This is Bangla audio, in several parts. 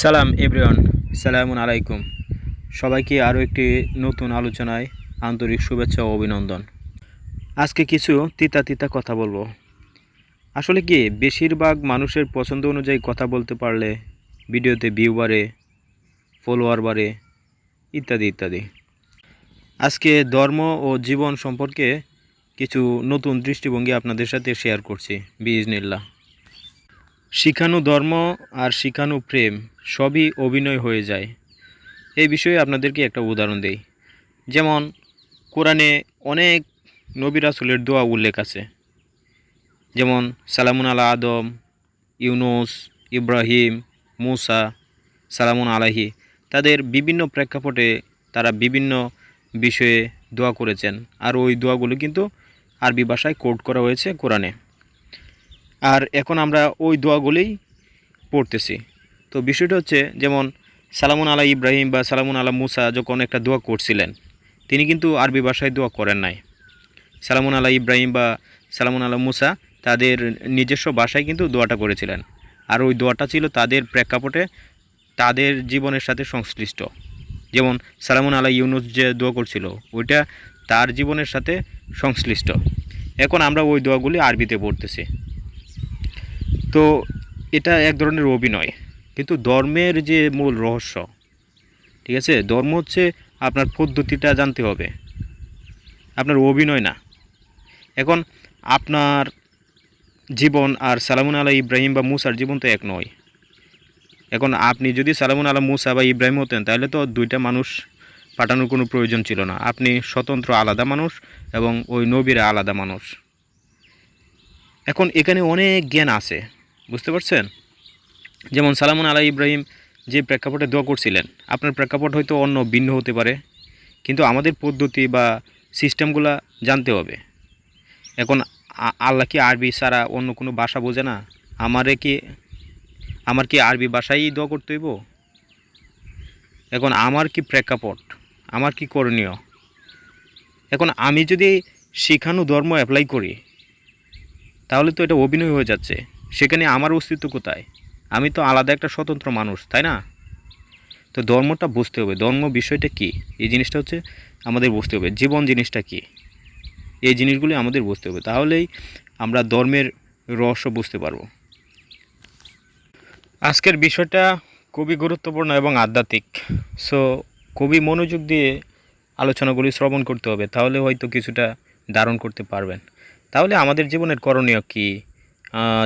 সালাম, এভরিওয়ান, সালামুন আলাইকুম। সবাইকে আরও একটি নতুন আলোচনায় আন্তরিক শুভেচ্ছা ও অভিনন্দন। আজকে কিছু তিতা তিতা কথা বলব। আসলে কি, বেশিরভাগ মানুষের পছন্দ অনুযায়ী কথা বলতে পারলে ভিডিওতে ভিউ বাড়ে ফলোয়ার বাড়ে, ইত্যাদি ইত্যাদি। আজকে ধর্ম ও জীবন সম্পর্কে কিছু নতুন দৃষ্টিভঙ্গি আপনাদের সাথে শেয়ার করছি। বিজনিল্লা শিখানো ধর্ম আর শিখানো প্রেম সবই অভিনয় হয়ে যায়। এই বিষয়ে আপনাদেরকে একটা উদাহরণ দেই। যেমন, কোরআনে অনেক নবী রাসুলের দোয়া উল্লেখ আছে। যেমন, সালামুন আলা আদম, ইউনুস, ইব্রাহিম, মুসা, সালামুন আলাহি তাদের বিভিন্ন প্রেক্ষাপটে তারা বিভিন্ন বিষয়ে দোয়া করেছেন। আর ওই দোয়াগুলো কিন্তু আরবি ভাষায় কোড করা হয়েছে কোরআনে। আর এখন আমরা ওই দোয়াগুলোই পড়তেছি। তো বিষয়টা হচ্ছে যেমন সালামুন আলা ইব্রাহিম বা সালামুন আলা মুসা যখন একটা দোয়া করছিলেন, তিনি কিন্তু আরবি ভাষায় দোয়া করেন নাই। সালামুন আলা ইব্রাহিম বা সালামুন আলা মুসা তাদের নিজস্ব ভাষায় কিন্তু দোয়াটা করেছিলেন। আর ওই দোয়াটা ছিল তাদের প্রেক্ষাপটে তাদের জীবনের সাথে সংশ্লিষ্ট। যেমন সালামুন আলা ইউনুস যে দোয়া করছিল, ওইটা তার জীবনের সাথে সংশ্লিষ্ট। এখন আমরা ওই দোয়াগুলি আরবিতে পড়তেছি। তো এটা এক ধরনের অভিনয়। কিন্তু ধর্মের যে মূল রহস্য, ঠিক আছে? ধর্ম হচ্ছে আপনার পদ্ধতিটা জানতে হবে। আপনার অভিনয় না। এখন আপনার জীবন আর সালামুন আলা ইব্রাহিম বা মুসার জীবন তো এক নয়। এখন আপনি যদি সালামুন আলা মুসা বা ইব্রাহিম হতেন, তাহলে তো দুইটা মানুষ পাঠানোর কোনো প্রয়োজন ছিল না। আপনি স্বতন্ত্র আলাদা মানুষ এবং ওই নবীরা আলাদা মানুষ। এখন এখানে অনেক জ্ঞান আছে, বুঝতে পারছেন? যেমন সালামুন আলা ইব্রাহিম যে প্রেক্ষাপটে দোয়া করছিলেন, আপনার প্রেক্ষাপট হয়তো অন্য ভিন্ন হতে পারে, কিন্তু আমাদের পদ্ধতি বা সিস্টেমগুলা জানতে হবে। এখন আল্লাহ কি আরবি ছাড়া অন্য কোনো ভাষা বোঝে না? আমারে কি, আমার কি আরবি ভাষাই দোয়া করতে হইব? এখন আমার কি প্রেক্ষাপট? আমার কি করণীয়? এখন আমি যদি শিখানো ধর্ম অ্যাপ্লাই করি তাহলে তো এটা অভিনয় হয়ে যাচ্ছে। সেখানে আমার অস্তিত্ব কোথায়? আমি তো আলাদা একটা স্বতন্ত্র মানুষ, তাই না? তো ধর্মটা বুঝতে হবে। ধর্ম বিষয়টা কি? এই জিনিসটা হচ্ছে আমাদের বুঝতে হবে। জীবন জিনিসটা কি? এই জিনিসগুলি আমাদের বুঝতে হবে। তাহলেই আমরা ধর্মের রহস্য বুঝতে পারব। আজকের বিষয়টা খুবই গুরুত্বপূর্ণ এবং আধ্যাত্মিক। সো খুবই মনোযোগ দিয়ে আলোচনাগুলি শ্রবণ করতে হবে। তাহলে হয়তো কিছুটা ধারণ করতে পারবেন। তাহলে আমাদের জীবনের করণীয় কী?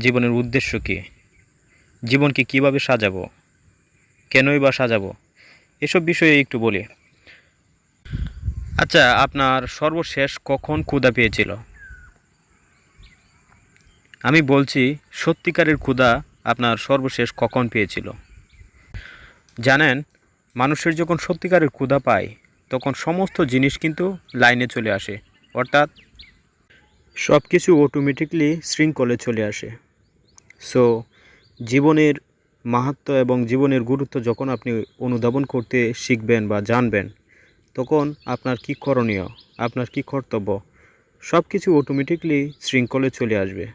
জীবনের উদ্দেশ্য কী? জীবনকে কীভাবে সাজাবো? কেনই বা সাজাবো? এসব বিষয়ে একটু বলি। আচ্ছা আপনার সর্বশেষ কখন ক্ষুধা পেয়েছিল? আমি বলছি, সত্যিকারের ক্ষুধা আপনার সর্বশেষ কখন পেয়েছিল? জানেন, মানুষের যখন সত্যিকারের ক্ষুধা পায়, তখন সমস্ত জিনিস কিন্তু লাইনে চলে আসে। অর্থাৎ সব কিছু অটোমেটিকলি শৃঙ্খলে চলে আসে। সো জীবনের মাহাত্ম এবং জীবনের গুরুত্ব যখন আপনি অনুধাবন করতে শিখবেন বা জানবেন, তখন আপনার কি করণীয়, আপনার কি কর্তব্য সব কিছু অটোমেটিকলি শৃঙ্খলে চলে আসবে।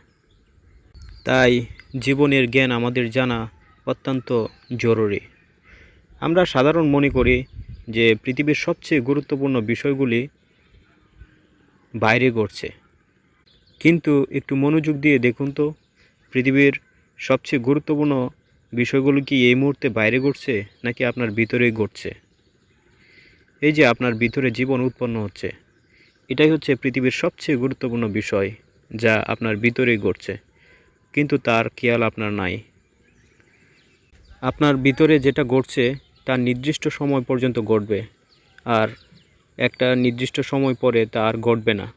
তাই জীবনের জ্ঞান আমাদের জানা অত্যন্ত জরুরি। আমরা সাধারণ মনে করি যে পৃথিবীর সবচেয়ে গুরুত্বপূর্ণ বিষয়গুলি বাইরে ঘটছে। কিন্তু একটু মনোযোগ দিয়ে দেখুন তো, পৃথিবীর সবচেয়ে গুরুত্বপূর্ণ বিষয়গুলো কি এই মুহূর্তে বাইরে ঘটছে নাকি আপনার ভিতরেই ঘটছে? এই যে আপনার ভিতরে জীবন উৎপন্ন হচ্ছে, এটাই হচ্ছে পৃথিবীর সবচেয়ে গুরুত্বপূর্ণ বিষয় যা আপনার ভিতরেই ঘটছে, কিন্তু তার খেয়াল আপনার নাই। আপনার ভিতরে যেটা ঘটছে তার নির্দিষ্ট সময় পর্যন্ত ঘটবে, আর একটা নির্দিষ্ট সময় পরে তা আর ঘটবে না।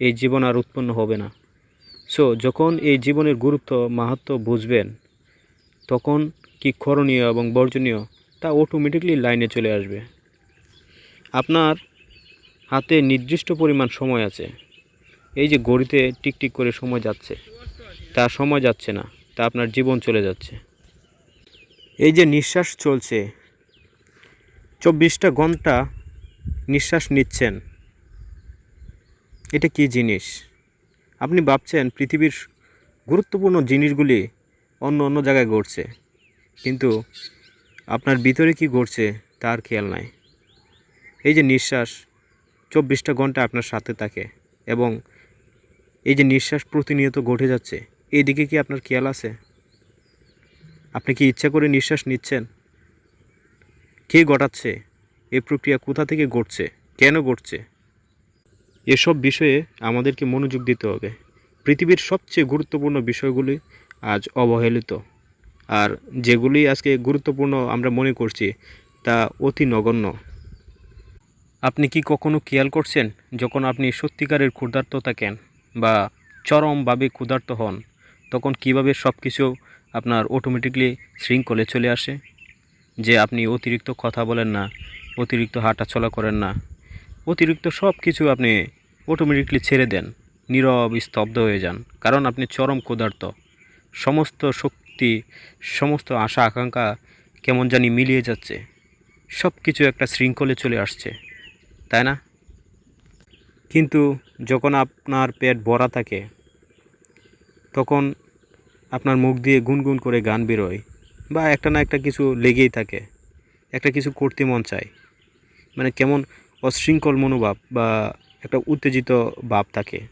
এই জীবন আর উৎপন্ন হবে না। সো যখন এই জীবনের গুরুত্ব, মাহাত্ম বুঝবেন, তখন কি করণীয় এবং বর্জনীয় তা অটোমেটিকলি লাইনে চলে আসবে। আপনার হাতে নির্দিষ্ট পরিমাণ সময় আছে। এই যে গড়িতে টিকটিক করে সময় যাচ্ছে, তা সময় যাচ্ছে না, তা আপনার জীবন চলে যাচ্ছে। এই যে নিঃশ্বাস চলছে, চব্বিশটা ঘণ্টা নিঃশ্বাস নিচ্ছেন। এটা কি জিনিস? আপনি ভাবছেন পৃথিবীর গুরুত্বপূর্ণ জিনিসগুলি অন্য অন্য জায়গায় ঘটছে, কিন্তু আপনার ভিতরে কি ঘটছে তার খেয়াল নাই। এই যে নিঃশ্বাস চব্বিশটা ঘণ্টা আপনার সাথে থাকে এবং এই যে নিঃশ্বাস প্রতিনিয়ত ঘটে যাচ্ছে এই দিকে কি আপনার খেয়াল আছে? আপনি কি ইচ্ছা করে নিঃশ্বাস নিচ্ছেন? কে ঘটাচ্ছে? এই প্রক্রিয়া কোথা থেকে ঘটছে? কেন ঘটছে? এসব বিষয়ে আমাদেরকে মনোযোগ দিতে হবে। পৃথিবীর সবচেয়ে গুরুত্বপূর্ণ বিষয়গুলি আজ অবহেলিত। আর যেগুলি আজকে গুরুত্বপূর্ণ আমরা মনে করছি, তা অতি নগণ্য। আপনি কি কখনো খেয়াল করছেন, যখন আপনি সত্যিকারের ক্ষুধার্ত থাকেন বা চরমভাবে ক্ষুধার্ত হন, তখন কীভাবে সব কিছু আপনার অটোমেটিকলি শৃঙ্খলে চলে আসে? যে আপনি অতিরিক্ত কথা বলেন না, অতিরিক্ত হাঁটাচলা করেন না অতিরিক্ত সব কিছু আপনি অটোমেটিকলি ছেড়ে দেন, নীরব, স্তব্ধ হয়ে যান। কারণ আপনি চরম ক্ষুধার্ত। সমস্ত শক্তি, সমস্ত আশা, আকাঙ্ক্ষা কেমন জানি মিলিয়ে যাচ্ছে। সব কিছু একটা শৃঙ্খলে চলে আসছে। তাই না? কিন্তু যখন আপনার পেট ভরা থাকে, তখন আপনার মুখ দিয়ে গুনগুন করে গান বেরোয় বা একটা না একটা কিছু লেগেই থাকে। একটা কিছু করতে মন চায়। মানে কেমন অশৃঙ্খল মনোভাব বা একটা উত্তেজিত ভাব থাকে।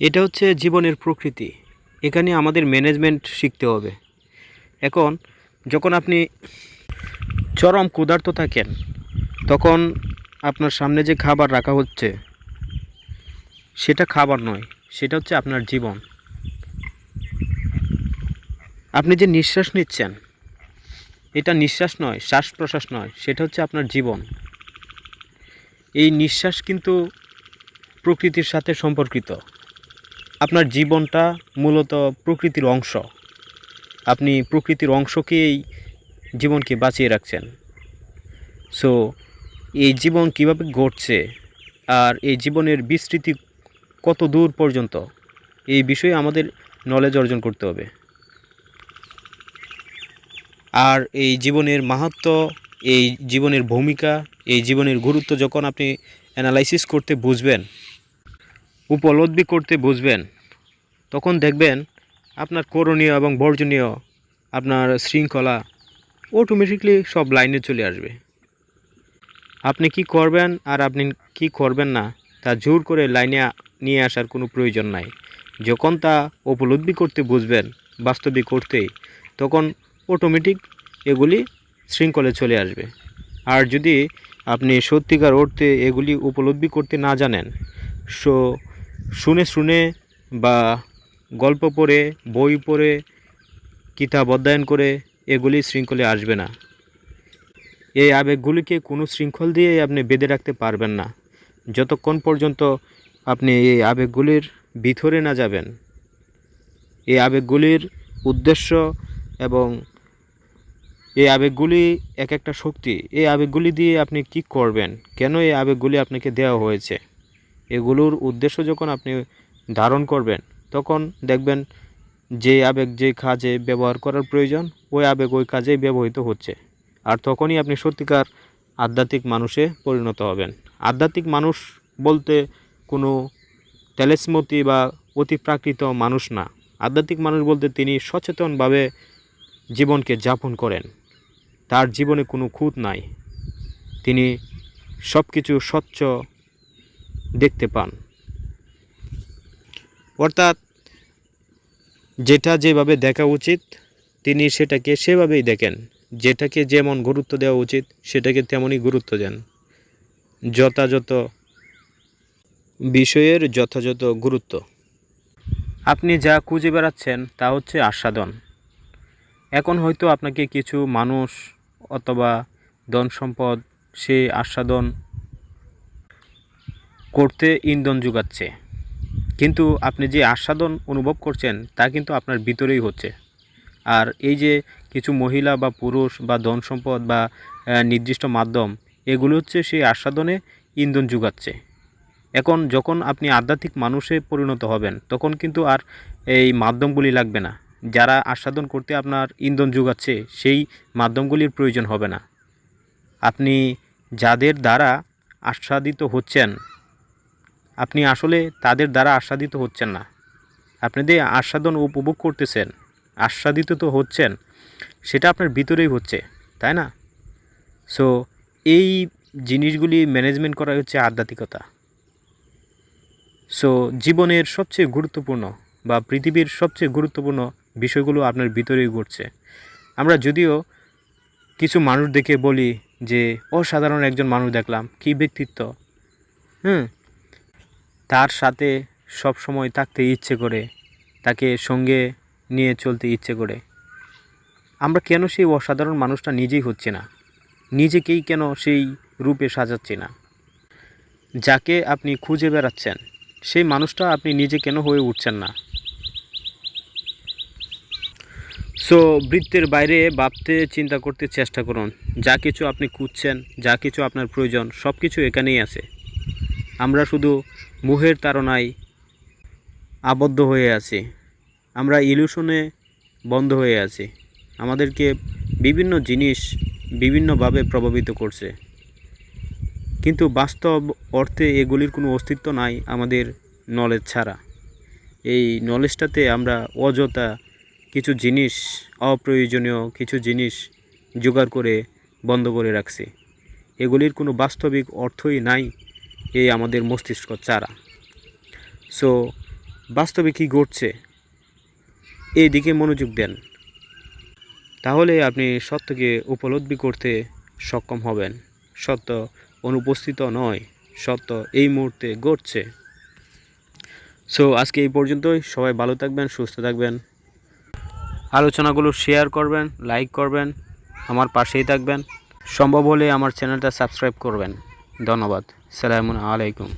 এটা হচ্ছে জীবনের প্রকৃতি। এখানে আমাদের ম্যানেজমেন্ট শিখতে হবে। এখন যখন আপনি চরম ক্ষুধার্ত থাকেন, তখন আপনার সামনে যে খাবার রাখা হচ্ছে, সেটা খাবার নয়, সেটা হচ্ছে আপনার জীবন। আপনি যে নিঃশ্বাস নিচ্ছেন এটা নিঃশ্বাস নয় শ্বাস প্রশ্বাস নয়, সেটা হচ্ছে আপনার জীবন। এই নিঃশ্বাস কিন্তু প্রকৃতির সাথে সম্পর্কিত। আপনার জীবনটা মূলত প্রকৃতির অংশ। আপনি প্রকৃতির অংশকেই জীবনকে বাঁচিয়ে রাখছেন। সো এই জীবন কীভাবে ঘটছে আর এই জীবনের বিস্তৃতি কত দূর পর্যন্ত, এই বিষয়ে আমাদের নলেজ অর্জন করতে হবে। আর এই জীবনের মাহাত্ম, এই জীবনের ভূমিকা, এই জীবনের গুরুত্ব যখন আপনি অ্যানালাইসিস করতে বুঝবেন, উপলব্ধি করতে বুঝবেন, তখন দেখবেন আপনার করণীয় এবং বর্জনীয় আপনার শৃঙ্খলা অটোমেটিকলি সব লাইনে চলে আসবে। আপনি কি করবেন আর আপনি কি করবেন না, তা জোর করে লাইনে নিয়ে আসার কোনো প্রয়োজন নাই। যখন তা উপলব্ধি করতে বুঝবেন, বাস্তবিক করতেই, তখন অটোমেটিক এগুলি শৃঙ্খলে চলে আসবে। আর যদি আপনি সত্যিকার অর্থে এগুলি উপলব্ধি করতে না জানেন, সো শুনে শুনে বা গল্প পড়ে, বই পড়ে, কিতাব অধ্যয়ন করে এগুলি শৃঙ্খলে আসবে না। এই আবেগগুলিকে কোনো শৃঙ্খল দিয়েই আপনি বেঁধে রাখতে পারবেন না। যতক্ষণ পর্যন্ত আপনি এই আবেগগুলির ভিতরে না যাবেন, এই আবেগগুলির উদ্দেশ্য এবং এই আবেগগুলি এক একটা শক্তি, এই আবেগগুলি দিয়ে আপনি কি করবেন? কেন এই আবেগগুলি আপনাকে দেওয়া হয়েছে? এগুলোর উদ্দেশ্য যখন আপনি ধারণ করবেন, তখন দেখবেন যে আবেগ যে কাজে ব্যবহার করার প্রয়োজন, ওই আবেগ ওই কাজেই ব্যবহৃত হচ্ছে। আর তখনই আপনি সত্যিকার আধ্যাত্মিক মানুষে পরিণত হবেন। আধ্যাত্মিক মানুষ বলতে কোনো তেলেসমতি বা অতিপ্রাকৃত মানুষ না। আধ্যাত্মিক মানুষ বলতে তিনি সচেতনভাবে জীবনকে যাপন করেন। তার জীবনে কোনো খুঁত নাই। তিনি সব কিছু স্বচ্ছ দেখতে পান। অর্থাৎ যেটা যেভাবে দেখা উচিত, তিনি সেটাকে সেভাবেই দেখেন। যেটাকে যেমন গুরুত্ব দেওয়া উচিত, সেটাকে তেমনই গুরুত্ব দেন। যথাযথ বিষয়ের যথাযথ গুরুত্ব। আপনি যা খুঁজে বেড়াচ্ছেন তা হচ্ছে আস্বাদন। এখন হয়তো আপনাকে কিছু মানুষ অথবা ধন সম্পদ সে আস্বাদন করতে ইন্ধন যোগাচ্ছে। কিন্তু আপনি যে আস্বাদন অনুভব করছেন, তা কিন্তু আপনার ভিতরেই হচ্ছে। আর এই যে কিছু মহিলা বা পুরুষ বা ধন সম্পদ বা নির্দিষ্ট মাধ্যম, এগুলো হচ্ছে সেই আস্বাদনে ইন্ধন যোগাচ্ছে। এখন যখন আপনি আধ্যাত্মিক মানুষে পরিণত হবেন, তখন কিন্তু আর এই মাধ্যমগুলি লাগবে না। যারা আস্বাদন করতে আপনার ইন্ধন যোগাচ্ছে, সেই মাধ্যমগুলির প্রয়োজন হবে না। আপনি যাদের দ্বারা আস্বাদিত হচ্ছেন, আপনি আসলে তাদের দ্বারা আস্বাদিত হচ্ছেন না। আপনি যে আস্বাদন উপভোগ করতেছেন, আস্বাদিত তো হচ্ছেন, সেটা আপনার ভিতরেই হচ্ছে, তাই না? সো এই জিনিসগুলি ম্যানেজমেন্ট করা হচ্ছে আধ্যাত্মিকতা। সো জীবনের সবচেয়ে গুরুত্বপূর্ণ বা পৃথিবীর সবচেয়ে গুরুত্বপূর্ণ বিষয়গুলো আপনার ভিতরেই ঘটছে। আমরা যদিও কিছু মানুষ দেখে বলি যে, অসাধারণ একজন মানুষ দেখলাম, কী ব্যক্তিত্ব। হুম? তার সাথে সব সময় থাকতে ইচ্ছে করে, তাকে সঙ্গে নিয়ে চলতে ইচ্ছে করে। আমরা কেন সেই অসাধারণ মানুষটা নিজেই হচ্ছে না? নিজেকেই কেন সেই রূপে সাজাচ্ছি না? যাকে আপনি খুঁজে বেড়াচ্ছেন, সেই মানুষটা আপনি নিজে কেন হয়ে উঠছেন না? সো বৃত্তের বাইরে ভাবতে, চিন্তা করতে চেষ্টা করুন। যা কিছু আপনি খুঁজছেন, যা কিছু আপনার প্রয়োজন সব কিছু এখানেই আছে। আমরা শুধু মোহের তাড়নায় আবদ্ধ হয়ে আছি। আমরা ইলিউশনে বন্ধ হয়ে আছি। আমাদেরকে বিভিন্ন জিনিস বিভিন্নভাবে প্রভাবিত করছে। কিন্তু বাস্তব অর্থে এগুলির কোনো অস্তিত্ব নাই আমাদের নলেজ ছাড়া। এই নলেজটাতে আমরা অযথা কিছু জিনিস অপ্রয়োজনীয়, কিছু জিনিস জোগাড় করে বন্ধ করে রাখছি। এগুলির কোনো বাস্তবিক অর্থই নাই এই আমাদের মস্তিষ্ক চারা। সো বাস্তবে কী ঘটছে? এই দিকে মনোযোগ দেন। তাহলে আপনি সত্যকে উপলব্ধি করতে সক্ষম হবেন। সত্য অনুপস্থিত নয়, সত্য এই মুহূর্তে ঘটছে। সো আজকে এই পর্যন্তই। সবাই ভালো থাকবেন, সুস্থ থাকবেন। আলোচনাগুলো শেয়ার করবেন, লাইক করবেন, আমার পাশেই থাকবেন। সম্ভব হলে আমার চ্যানেলটা সাবস্ক্রাইব করবেন। ধন্যবাদ। সালামু আলাইকুম।